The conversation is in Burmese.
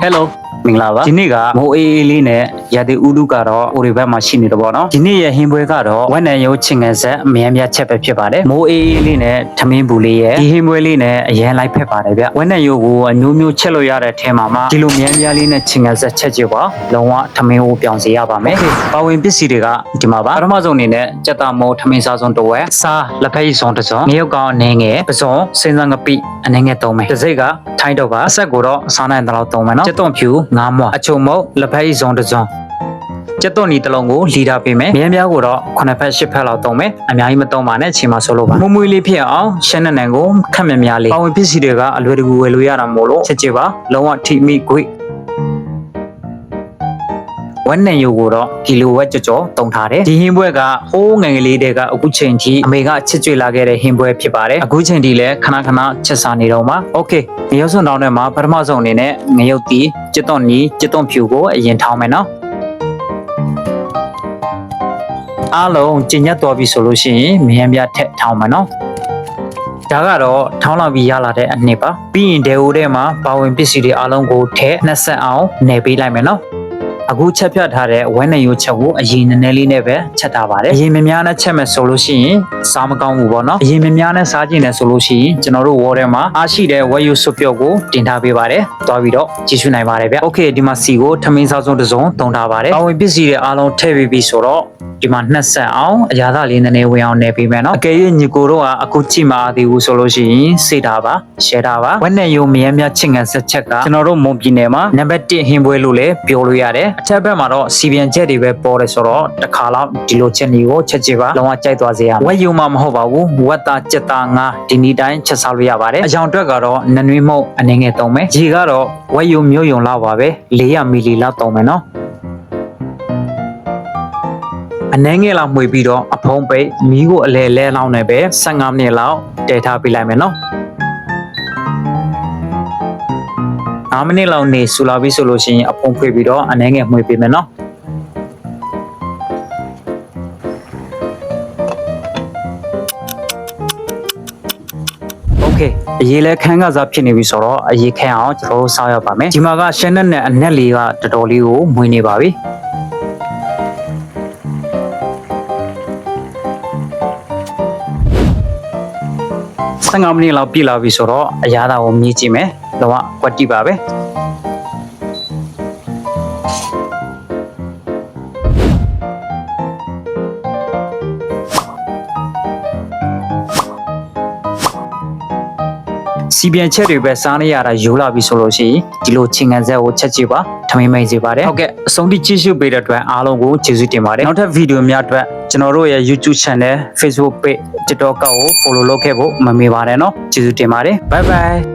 ဟယ်လိုမင်္ဂလာပါဒီနေ့ကမိုးအေးအေးလေးနဲ့ရာသီဥတုကတော့အိုရီဘက်မှာရှိနေတယ်ပေါ့နော်ဒီနေ့ရဲ့ဟင်းပွဲကတော့ဝက်နံရိုးချင်ငယ်ဆက်အများများချက်ပဲဖြစ်ပါတယ်မိုးအေးအေးလေးနဲ့ထမင်းဘူးလေးရဲ့ဒီဟင်းပွဲလေးနဲ့အရင်လိုက်ဖက်ပါတယ်ဗျဝက်နံရိုးကိုအမျိုးမျိုးချက်လို့ရတဲ့အထဲမှာမှဒီလိုများများလေးနဲ့ချင်ငယ်ဆက်ချက်ကြည့်ပါလုံးဝထမင်းကိုပြောင်းစေရပါမယ်ပါဝင်ပစ္စည်းတွေကဒီမှာပါပထမဆုံးအနေနဲ့ကြက်တာမိုးထမင်းစားစုံတစ်ဝက်စားလက်ဖက်ရည်စုံတစ်စုံငရုတ်ကောင်အနေငယ်ပစုံစင်းစံငပိအနေငယ်သုံးမယ်တစ်စိတ်ကထိုင်းတော့ပါအဆက်ကိုတော့စားနိုင်တဲ့လောက်သုံးမယ်နော်ကြက်သွန်ဖြူငါးမွားအချုံမုတ်လက်ဖက်ရည်စုံတစ်စုံ ကျက်သွန်နီတစ်လုံးကိုလီတာပေးမယ်။မြင်းများကိုတော့9ဖက်10ဖက်လောက်သုံးမယ်။အများကြီးမသုံးပါနဲ့ချိန်မှာဆိုလို့ပါ။မွမွေးလေးဖြစ်အောင်ရှမ်းနနန်ကိုခက်မြများလေး။ပဝင်ပစ္စည်းတွေကအလွယ်တကူဝယ်လို့ရတာမို့လို့ချက်ချပါ။လုံးဝထိမိခွေဝက်နံယိုကိုတော့ကီလိုဝက်ကြော်ကြော်တုံထားတယ်ဒီဟင်းပွဲကဟိုးငယ်ငယ်လေးတွေကအခုချိန်ထိအမေကချစ်ကြွေလာခဲ့တဲ့ဟင်းပွဲဖြစ်ပါတယ်အခုချိန်ထိလည်းခဏခဏချက်စားနေတော့မှာโอเคငရုတ်စွန်တောင်းထဲမှာပထမဆုံးအနေနဲ့ငရုတ်တီကျက်သွန်နီကျက်သွန်ဖြူကိုအရင်ထောင်းမယ်နော် အားလုံးကျင်ညက်တော်ပြီဆိုလို့ရှိရင်မယံပြထက်ထောင်းမယ်နော်ဒါကတော့ထောင်းလာပြီးရလာတဲ့အနှစ်ပါပြီးရင်ဒေအိုထဲမှာပါဝင်ပစ္စည်းတွေအားလုံးကိုထည့်နှက်ဆက်အောင်နေပေးလိုက်မယ်နော် အခုချက်ဖြတ်ထားတဲ့ဝဲနေရိုးချက်ကိုအရင်နည်းနည်းလေးနဲ့ပဲချက်ထားပါတယ်အရင်မများနဲ့ချက်မယ်ဆိုလို့ရှိရင်စားမကောင်းဘူးပေါ့နော်အရင်မများနဲ့စားကြည့်နေဆိုလို့ရှိရင်ကျွန်တော်တို့ဝေါ်ထဲမှာအားရှိတဲ့ဝဲယူဆွပြုတ်ကိုတင်ထားပေးပါတယ်တွားပြီးတော့ကြည့်ရှုနိုင်ပါတယ်ဗျโอเคဒီမှာစီကိုထမင်းစားစုံတစ်စုံတုံထားပါတယ်ပါဝင်ပစ္စည်းတွေအားလုံးထည့်ပြီးပြီဆိုတော့ ဒီမှာနှက်ဆက်အောင်အရာသားလေးနည်းနည်းဝင်အောင်နေပေးမယ်နော်အကယ်၍ညီကိုတို့ကအခုကြည့်မအားသေးဘူးဆိုလို့ရှိရင်စေတာပါ share တာပါဝက်နဲ့ယုံမယမ်းများချစ်ငံဆက်ချက်ကကျွန်တော်တို့မွန်ပြည်နယ်မှာနံပါတ်1ဟင်းပွဲလို့လည်းပြောလို့ရတယ် အထက်ဘက်မှာတော့စီပြန်ချက်တွေပဲပေါ်တယ်ဆိုတော့တစ်ခါလောက်ဒီလိုချက်နေကိုချက်ကြည့်ပါလုံးဝကြိုက်သွားစေရမယ်ဝက်ယုံမှမဟုတ်ပါဘူးဝက်သားကြက်သားငါဒီနေ့တိုင်းချက်စားလို့ရပါတယ်အကြောင်အတွက်ကတော့နနွေးမုတ်အနေငယ်သုံးမယ်ရေကတော့ဝက်ယုံမျိုးယုံလောက်ပါပဲ400မီလီလောက်သုံးမယ်နော်အနှဲငယ်လောက်မှွေပြီးတော့အဖုံးပိတ်မီးကိုအလဲလဲလောက်နေပဲ15မိနစ်လောက်တည်ထားပေးလိုက်မယ်နော် 9မိနစ်လောက်နေဆူလာပြီဆိုလို့ရှိရင်အဖုံးဖွေပြီးတော့အနှဲငယ်မှွေပေးမယ်နော်โอเคအရေးလဲခန်းကစားဖြစ်နေပြီဆိုတော့အရေးခန်းအောင်ကျွန်တော်တို့စားရပါမယ်ဒီမှာကရှင်းနဲ့နဲ့အနက်လေးကတော်တော်လေးကိုမွေနေပါပြီ 15မိနစ်လောက်ပြည့်လာပြီဆိုတော့အရာသာကိုမြည်ကြည့်မယ်တော့ကွက်တိပါပဲစီပြန်ချက်တွေပဲစားနေရတာယူလာပြီဆိုလို့ရှိရင်ဒီလိုချင်းငံဆက်ကိုချက်ကြည့်ပါ ထမင်းမိန်စေပါတယ်ဟုတ်ကဲ့အဆုံးထိကြည့်ရှုပေးတဲ့အတွက်အားလုံးကိုကျေးဇူးတင်ပါတယ်နောက်ထပ်ဗီဒီယိုများအတွက်ကျွန်တော်တို့ရဲ့ YouTube Channel Facebook Page TikTok ကို follow လုပ်ခဲ့ဖို့မမေ့ပါနဲ့เนาะကျေးဇူးတင်ပါတယ် bye bye